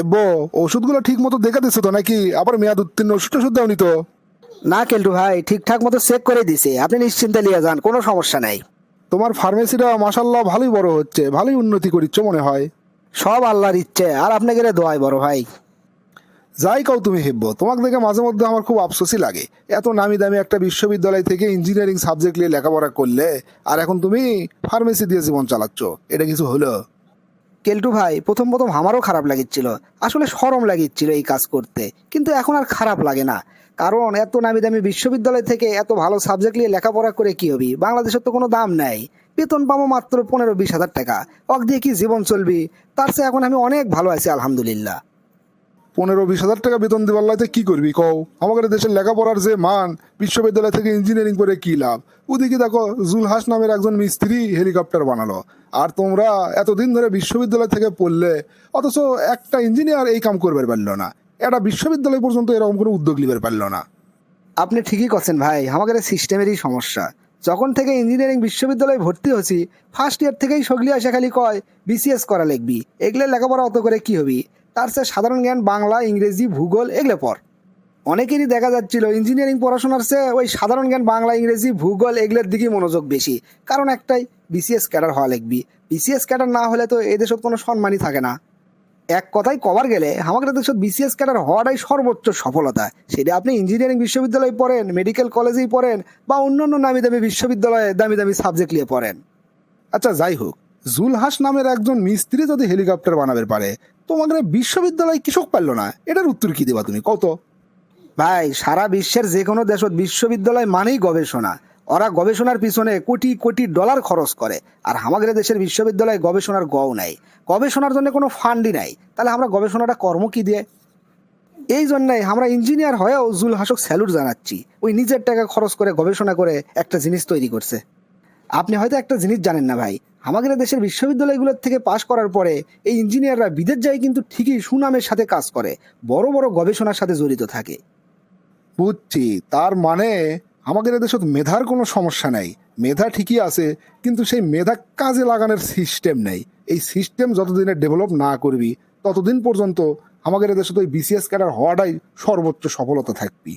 হেব্বো ওষুধগুলো ঠিক মতো দেখে দিছো তো নাকি? আবার মেয়াদ উত্তীর্ণ ওষুধ টষুধ দাওনি তো। না কেলটু ভাই ঠিকঠাক মতো চেক করে দিছে। আপনি নিশ্চিন্তে নিয়ে যান কোনো সমস্যা নাই। তোমার ফার্মেসিটা মাসাল্লাহ ভালোই বড় হচ্ছে ভালোই উন্নতি করিচ্ছ মনে হয়। সব আল্লাহর ইচ্ছে আর আপনাকে দোয়াই বড় ভাই। যাই কাও তুমি হেব্বো তোমাকে দেখে মাঝে মধ্যে আমার খুব আফসোসই লাগে। এত নামি দামি একটা বিশ্ববিদ্যালয় থেকে ইঞ্জিনিয়ারিং সাবজেক্ট নিয়ে লেখাপড়া করলে আর এখন তুমি ফার্মেসি দিয়ে জীবন চালাচ্ছ এটা কিছু হলো? কেলটু ভাই, প্রথম প্রথম আমারও খারাপ লাগিচ্ছিল। আসলে সরম লাগিচ্ছিল এই কাজ করতে। কিন্তু এখন আর খারাপ লাগে না। কারণ এত নামি দামি বিশ্ববিদ্যালয় থেকে এত ভালো সাবজেক্ট নিয়ে লেখাপড়া করে কি হবি? বাংলাদেশের তো কোনো দাম নাই। বেতন পাবো মাত্র পনেরো বিশ হাজার টাকা। অক দিয়ে কি জীবন চলবি? তার চেয়ে এখন আমি অনেক ভালো আছি, আলহামদুলিল্লাহ। পনেরো বিশ হাজার টাকা বেতন দেওয়ার লাইতে কি করবি? কও। আমাদের দেশের লেখাপড়ার যে মান, বিশ্ববিদ্যালয় থেকে ইঞ্জিনিয়ারিং করে কি লাভ? ওদিকে দেখো, জুলহাস নামের একজন মিস্ত্রি হেলিকপ্টার বানালো। আর তোমরা এতদিন ধরে বিশ্ববিদ্যালয় থেকে পড়লে, অথচ একটা ইঞ্জিনিয়ার এই কাম করবার পারল না। একটা বিশ্ববিদ্যালয় পর্যন্ত এরকম কোনো উদ্যোগ নিতে পারল না। আপনি ঠিকই করছেন ভাই, আমাদের সিস্টেমেরই সমস্যা। যখন থেকে ইঞ্জিনিয়ারিং বিশ্ববিদ্যালয়ে ভর্তি হয়েছি ফার্স্ট ইয়ার থেকেই সগলি আসা খালি কয় বিসিএস করা লিখবি। এগুলো লেখাপড়া অত করে কি হবি? তার চেয়ে সাধারণ জ্ঞান, বাংলা, ইংরেজি, ভূগোল এগুলো পর অনেকেরই দেখা যাচ্ছিল ইঞ্জিনিয়ারিং পড়াশোনার চেয়ে ওই সাধারণ জ্ঞান, বাংলা, ইংরেজি, ভূগোল এগুলোর দিকে মনোযোগ বেশি। কারণ একটাই বিসিএস ক্যাডার হওয়া লিখবি বিসিএস ক্যাডার না হলে তো এদেশত কোনো সম্মানই থাকে না। এক কথায় কভার গেলে আমাদের দেশত বিসিএস ক্যাডার হওয়াটাই সর্বোচ্চ সফলতা। সেটা আপনি ইঞ্জিনিয়ারিং বিশ্ববিদ্যালয়ে পড়েন মেডিকেল কলেজেই পড়েন, বা অন্য অন্য নামি দামি বিশ্ববিদ্যালয়ে দামি দামি সাবজেক্ট নিয়ে পড়েন। আচ্ছা যাই হোক। জুলহাস নামের একজন মিস্ত্রি যদি হেলিকপ্টার বানাবে পারে, তোমাদের বিশ্ববিদ্যালয় কৃষক পারল না। এটার উত্তর কি দেবা তুমি? কত ভাই, সারা বিশ্বের যে কোনো দেশত বিশ্ববিদ্যালয় মানেই গবেষণা। ওরা গবেষণার পিছনে কোটি কোটি ডলার খরচ করে। আর আমাদের দেশের বিশ্ববিদ্যালয়ে গবেষণার গও নাই। গবেষণার জন্য কোনো ফান্ডই নাই। তাহলে আমরা গবেষণাটা কর্ম কি দিয়ে? এই জন্যই আমরা ইঞ্জিনিয়ার হয়েও জুল হাসক স্যালুট জানাচ্ছি। ওই নিজের টাকা খরচ করে গবেষণা করে একটা জিনিস তৈরি করছে। আপনি হয়তো একটা জিনিস জানেন না ভাই। আমাদের দেশের বিশ্ববিদ্যালয়গুলোর থেকে পাশ করার পরে এই ইঞ্জিনিয়াররা বিদেশ যায় কিন্তু ঠিকই সুনামের সাথে কাজ করে, বড় বড় গবেষণার সাথে জড়িত থাকে। বুঝছি, তার মানে আমাদের দেশত মেধার কোনো সমস্যা নেই। মেধা ঠিকই আছে, কিন্তু সেই মেধা কাজে লাগানোর সিস্টেম নেই। এই সিস্টেম যতদিনে ডেভেলপ না করবি, ততদিন পর্যন্ত আমাদের দেশে তো বিসিএস ক্যাডার হওয়াটাই সর্বোচ্চ সফলতা থাকবি।